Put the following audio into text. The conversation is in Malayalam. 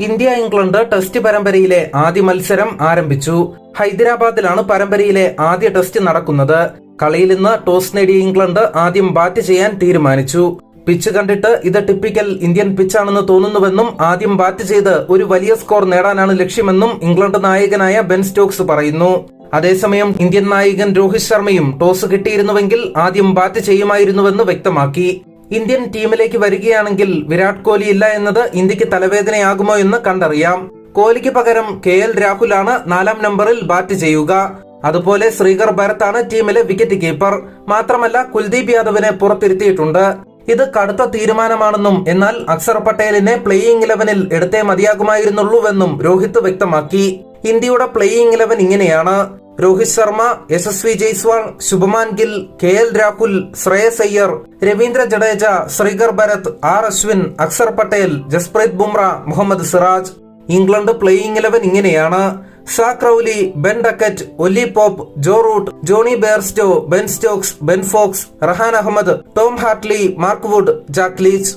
ഇന്ത്യ ഇംഗ്ലണ്ട് ടെസ്റ്റ് പരമ്പരയിലെ ആദ്യ മത്സരം ആരംഭിച്ചു. ഹൈദരാബാദിലാണ് പരമ്പരയിലെ ആദ്യ ടെസ്റ്റ് നടക്കുന്നത്. കളിയിൽ നിന്ന് ടോസ് നേടിയ ഇംഗ്ലണ്ട് ആദ്യം ബാറ്റ് ചെയ്യാൻ തീരുമാനിച്ചു. പിച്ച് കണ്ടിട്ട് ഇത് ടിപ്പിക്കൽ ഇന്ത്യൻ പിച്ചാണെന്ന് തോന്നുന്നുവെന്നും ആദ്യം ബാറ്റ് ചെയ്ത് ഒരു വലിയ സ്കോർ നേടാനാണ് ലക്ഷ്യമെന്നും ഇംഗ്ലണ്ട് നായകനായ ബെൻ സ്റ്റോക്സ് പറയുന്നു. അതേസമയം ഇന്ത്യൻ നായകൻ രോഹിത് ശർമ്മയും ടോസ് കിട്ടിയിരുന്നുവെങ്കിൽ ആദ്യം ബാറ്റ് ചെയ്യുമായിരുന്നുവെന്ന് വ്യക്തമാക്കി. ഇന്ത്യൻ ടീമിലേക്ക് വരികയാണെങ്കിൽ വിരാട് കോഹ്ലി ഇല്ല എന്നത് ഇന്ത്യയ്ക്ക് തലവേദനയാകുമോ എന്ന് കണ്ടറിയാം. കോഹ്ലിക്ക് പകരം കെ എൽ രാഹുലാണ് നാലാം നമ്പറിൽ ബാറ്റ് ചെയ്യുക. അതുപോലെ ശ്രീകർ ആണ് ടീമിലെ വിക്കറ്റ് കീപ്പർ മാത്രമല്ല കുൽദീപ് യാദവിനെ പുറത്തിരുത്തിയിട്ടുണ്ട്. ഇത് കടുത്ത തീരുമാനമാണെന്നും എന്നാൽ അക്സർ പട്ടേലിനെ പ്ലേയിംഗ് ഇലവനിൽ എടുത്തേ മതിയാകുമായിരുന്നുള്ളൂവെന്നും രോഹിത് വ്യക്തമാക്കി. ഇന്ത്യയുടെ പ്ലേയിംഗ് ഇലവൻ ഇങ്ങനെയാണ്. Rohit Sharma Yashasvi Jaiswal Shubman Gill K L Rahul Shreyas Iyer Ravindra Jadeja Srikar Bharat R Ashwin Axar Patel Jasprit Bumrah Mohammed Siraj. England playing eleven ഇങ്ങനെയാണ്. Zak Crawley Ben Duckett Ollie Pope Joe Root Jonny Bairstow Ben Stokes Ben Foakes Rehan Ahmed Tom Hartley Mark Wood Jack Leach.